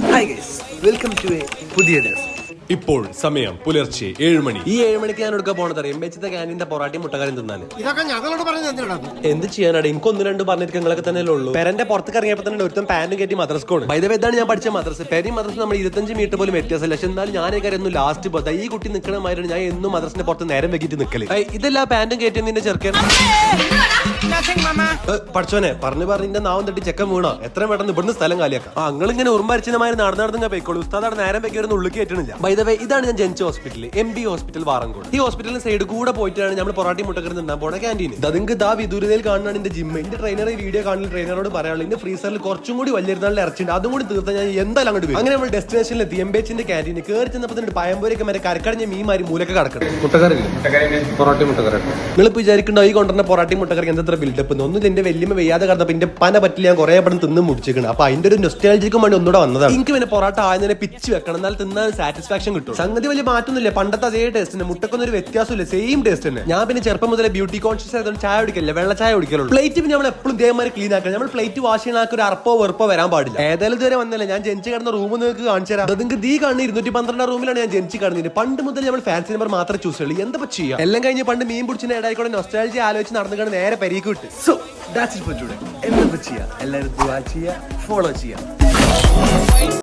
hi guys welcome to a പുതിയ ദിവസം ഇപ്പോൾ സമയം പുലർച്ചെ ഏഴ് മണി. ഈ ഏഴ് മണിക്ക് ഞാൻ എടുക്കാൻ പോണത് അറിയാം? വെച്ചത്തെ ക്യാന്റീന്റെ പൊറാട്ടി മുട്ടക്കാരും തിന്നാൻ. ഇതൊക്കെ ഞങ്ങളോട് പറഞ്ഞു എന്ത് ചെയ്യാനാണ് എനിക്ക് ഒന്ന് രണ്ട് പറഞ്ഞിട്ട് നിങ്ങളൊക്കെ തന്നെ ഉള്ളൂ. പെരന്റെ പുറത്തേക്ക് ഇറങ്ങിയപ്പോൾ തന്നെ ഒരുത്തം പാനും കയറ്റി മദ്രസ്കോണ് വൈദ്യ ഇതാണ് ഞാൻ പഠിച്ച മദ്രസ്. പെരി മദ്രസ് നമ്മൾ ഇരുപത്തഞ്ച് മീറ്റർ പോലും വ്യത്യാസമില്ല പക്ഷെ എന്നാലും ഞാൻ കാര്യം ലാസ്റ്റ് പോകാം ഈ കുട്ടി നിൽക്കണ മാതിരി ഞാൻ എന്നും മദ്രസിന്റെ പുറത്ത് നേരം വെക്കിട്ട് നിൽക്കൽ ഇതെല്ലാം പാന്റും കയറ്റി നിന്റെ ചെറുക്കൻ? പഠിച്ചോനെ പറഞ്ഞു പറഞ്ഞു നിന്റെ നാവും തട്ടി ചെക്കൻ വീണോ? എത്ര പെട്ടെന്ന് ഇവിടുന്ന് സ്ഥലം കാലിയാക്കാം. അങ്ങനെ ഇങ്ങനെ ഉറുമ്പരിച്ചമാര് നടന്നു നടന്ന് പോയിക്കോളൂ. ഉസ്താദ് നേരം വെക്കി വരുന്ന ഉള്ളിൽ കയറ്റണില്ല. വൈദവേ ഇതാണ് ഞാൻ ജനിച്ച hospital M B hospital Varangode. ഈ ഹോസ്പിറ്റലിന് സൈഡ് കൂടെ പോയിട്ടാണ് നമ്മൾ പൊറാട്ടി മുട്ടക്കറി തിന്നാൻ പോണ ക്യാന്റീൻ അതിങ്ക് ദാ വിദൂരതയിൽ കാണാൻ എന്റെ ജിമ്മ് എന്റെ ട്രെയിനർ ഈ വീഡിയോ കാണുന്ന ട്രെയിനറോട് പറയാനുള്ളത് എന്റെ ഫ്രീസറിൽ കുറച്ചും കൂടി വലിയ ഇരുന്നാളിൽ ഇറച്ചിണ്ട്. അതും കൂടി തീർത്താൽ ഞാൻ എന്തായാലും അങ്ങോട്ട് വരും. അങ്ങനെ നമ്മൾ ഡെസ്റ്റിനേഷനിൽ എത്തി. എം ബേച്ചിന്റെ ക്യാന്റീൻ കയറി ചെന്നപ്പോൾ പയമ്പൂരൊക്കെ മറ്റേ കരക്കടഞ്ഞ മീമാരി മൂലൊക്കെ കിടക്കണം. മുട്ടക്കറി പൊറാട്ടി മുട്ടക്കറി നിങ്ങളിപ്പോൾ വിചാരിക്കണ്ടോ ഈ കൊണ്ടുവന്ന പൊറാട്ടി മുട്ടക്കറി എന്താ ബിൽഡപ്പ് ഒന്നും എന്റെ വലിയ വെയ്യാതെ കിടന്നപ്പോ എന്റെ പന പറ്റില്ല ഞാൻ കുറെ പടം തിന്ന് മുടിച്ചിരിക്കണം അപ്പൊ അതിന്റെ ഒരു നൊസ്റ്റാലജിക്കും വേണ്ടി ഒന്നുകൂടെ വന്നതാണ്. എനിക്ക് പിന്നെ പൊറാട്ട ആയതിനെ പിച്ച് വെക്കണം. എന്നാൽ തിന്നാൻ സാറ്റിസ്ഫാക്ഷൻ കിട്ടും സംഗതി വലിയ മാറ്റൊന്നുമില്ല. പണ്ടത്തെ അതേ ടേസ്റ്റ് തന്നെ. മുട്ടക്കൊന്നും ഒരു വ്യത്യാസമില്ല. സെയിം ടേസ്റ്റ് തന്നെ. ഞാൻ പിന്നെ ചെറുപ്പം മുതലേ ബ്യൂട്ടി കോൺഷ്യസ് ആയതുകൊണ്ട് ചായ കുടിക്കില്ല വെള്ള ചായ കുടിക്കലുള്ളൂ. പ്ലേറ്റ് പിന്നെ നമ്മൾ എപ്പോഴും ഇതേമാതിരി ക്ലീൻ ആക്കണം. നമ്മൾ പ്ലേറ്റ് വാഷ് ചെയ്യണ ഒരു അറപ്പോ വെറുപ്പോ വരാൻ പാടില്ല. ഏതായാലും ഇതുവരെ വന്നില്ല ഞാൻ ജനിച്ച് കിടന്ന റൂം നിങ്ങൾക്ക് കാണിച്ചു തരാം. നിങ്ങൾക്ക് ദീ കാണുന്ന ഇരുന്നൂറ്റി പന്ത്രണ്ടാം റൂമിലാണ് ഞാൻ ജനിച്ച് കിടന്നത്. പണ്ട് മുതൽ നമ്മൾ ഫാൻസി നമ്പർ മാത്രം ചൂസ് ചെയ്യുള്ളൂ. എന്താ ചെയ്യാം? എല്ലാം കഴിഞ്ഞ് പണ്ട് മീൻ പിടിച്ചിട്ട് ഇടയിക്കൂടെ നൊസ്റ്റാലജി ആലോചിച്ച് നടന്നുകൊണ്ട് നേരെ പരിക്ക് so that's it for today എന്താ ചെയ്യാം? എല്ലാവരും ഫോളോ ചെയ്യുക